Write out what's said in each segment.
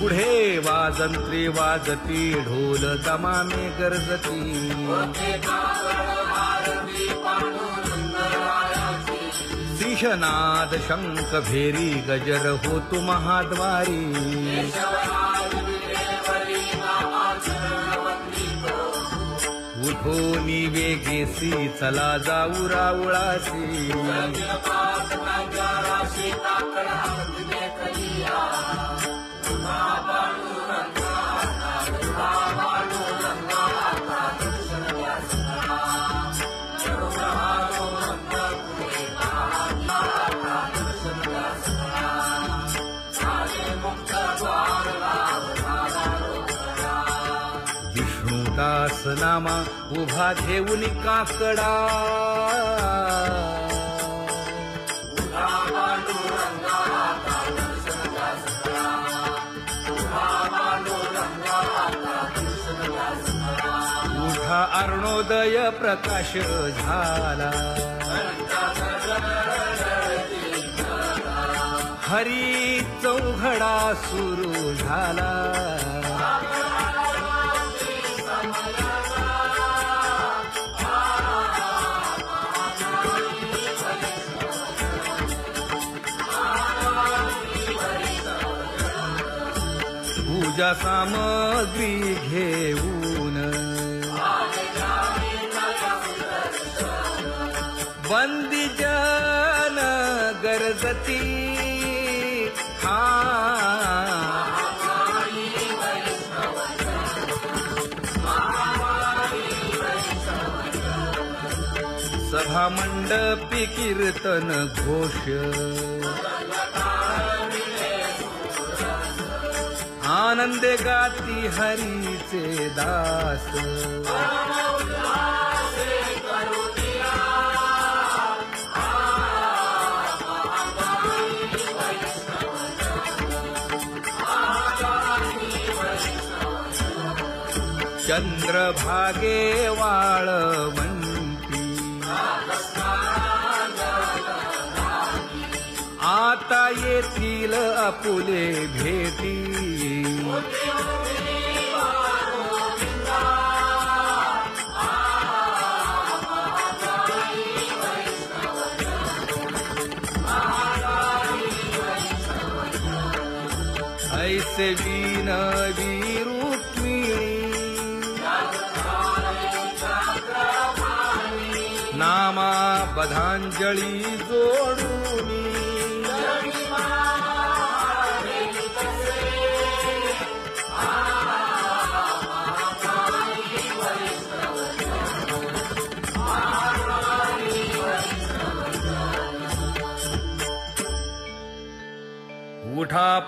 पुढे वाजंत्री वाजती ढोल तमामे गरजती. शिशनाद शंख भेरी गजर होतु महाद्वारी. उठोनी वेगेसी चला जाऊ रावळासी उभा घेऊन काकडा. उठा अरुणोदय प्रकाश झाला. हरी चौघडा सुरू झाला. पूजा सामग्री घेऊन. बंदी जन गरजती. हा. सभा मंडपी कीर्तन घोष. आनंदे गाती हरीचे दास. चंद्रभागे वाळवंती. आता येथील अपुले भेटी. ऐसे विनवी नामा बधांजळी जोडू।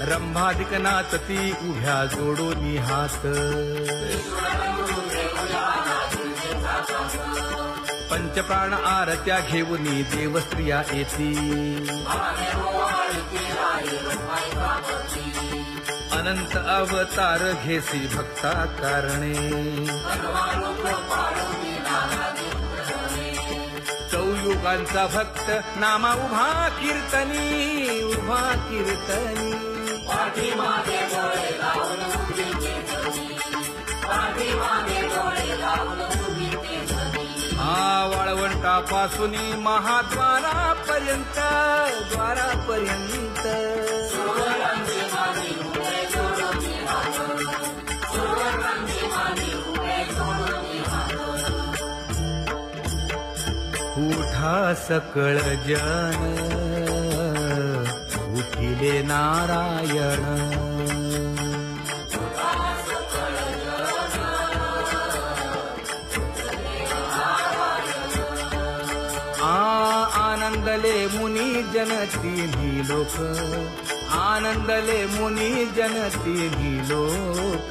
रंभादिक नाचती उभ्या जोडोनी हात. पंचप्राण आरत्या घेऊनी देवस्त्रिया येती. अनंत अवतार घेसी भक्ता कारणे चौयुगांचा भक्त नामा उभा कीर्तनी उभा कीर्तनी. हा वाळवंटापासून महाद्वारापर्यंत द्वारापर्यंत. उठा सकळ जन उठिले नारायण. आ आनंदले मुनी जन तिन्ही लोक आनंदले मुनी जन तिन्ही लोक.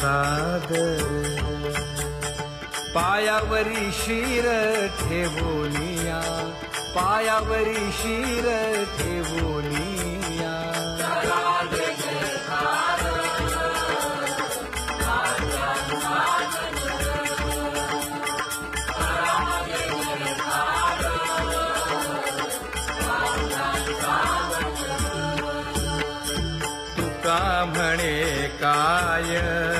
सादर। पायावरी शिर ठेवोनिया पायावरी शिर ठेवोनिया तुका म्हणे काय?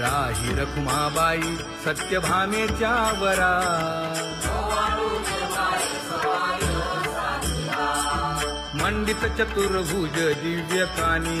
राही रखुमाबाई सत्यभामेच्या वरा. मंडित चतुर्भुज दिव्य कानी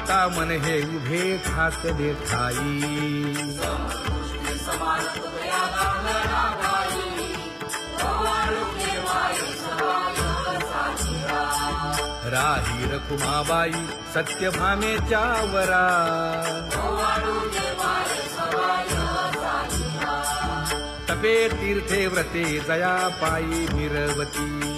का मन हे उभे ठाकले देखाई? राही रखुमाबाई सत्यभामेच्या वरा. तपे तीर्थे व्रते जया पायी मिरवती.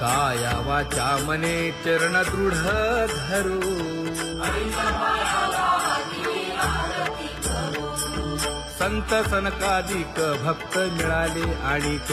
काया वाचा मने चरण दृढ धरू. संत सनकादिक भक्त मिळाले आणिक.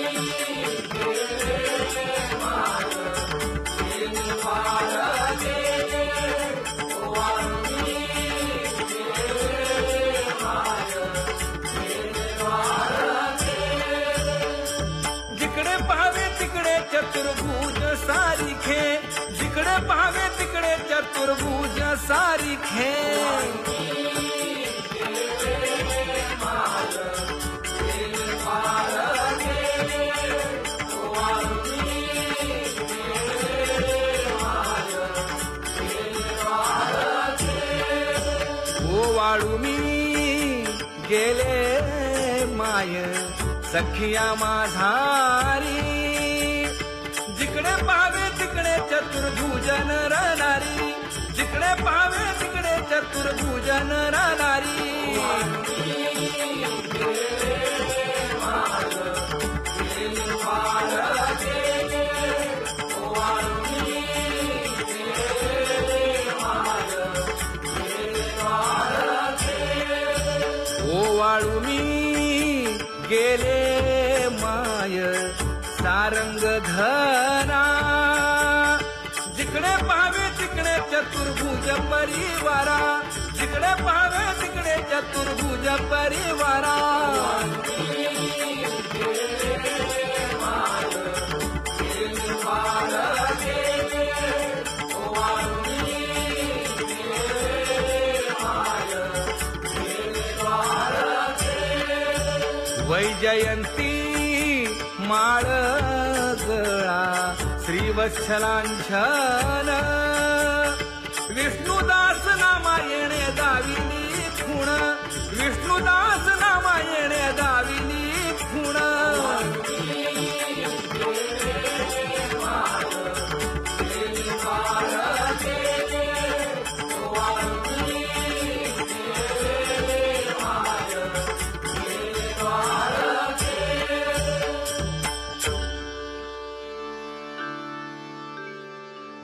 चतुर्भुज सारिखे. जिकडे पाहावे तिकडे चतुर्भुज सारिखे. वाळू मी गेले माय. सखिया माझा चतुर्भुजन राहणारी जिकडे पाहावे तिकडे चतुर्भुजन राहणारी गेले माय सारंग धरा जिकडे पाहावे तिकडे चतुर्भुज परिवारा. जिकडे पाहावे तिकडे चतुर्भुज परिवारा. वैजयंती माळ गळा श्रीवत्सलांछन विष्णुदास नामायणे दाविली खूण। विष्णुदास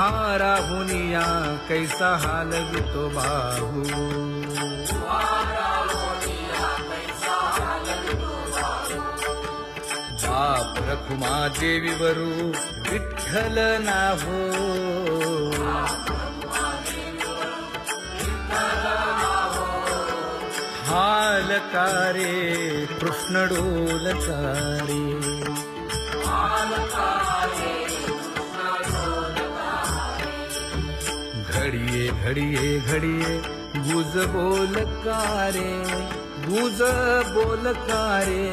तुम्हारा होनिया कैसा हाल तो बाबू? बाप रखुमा देवी वरू विठ्ठल ना हो। हाल कारे कृष्ण डोलकारे घडिये घडिये गुज बोल का रे? गुज बोल का रे?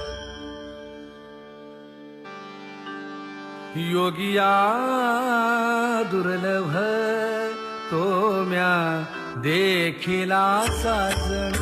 योगिया दुर्लभ तो म्या देखिला साजण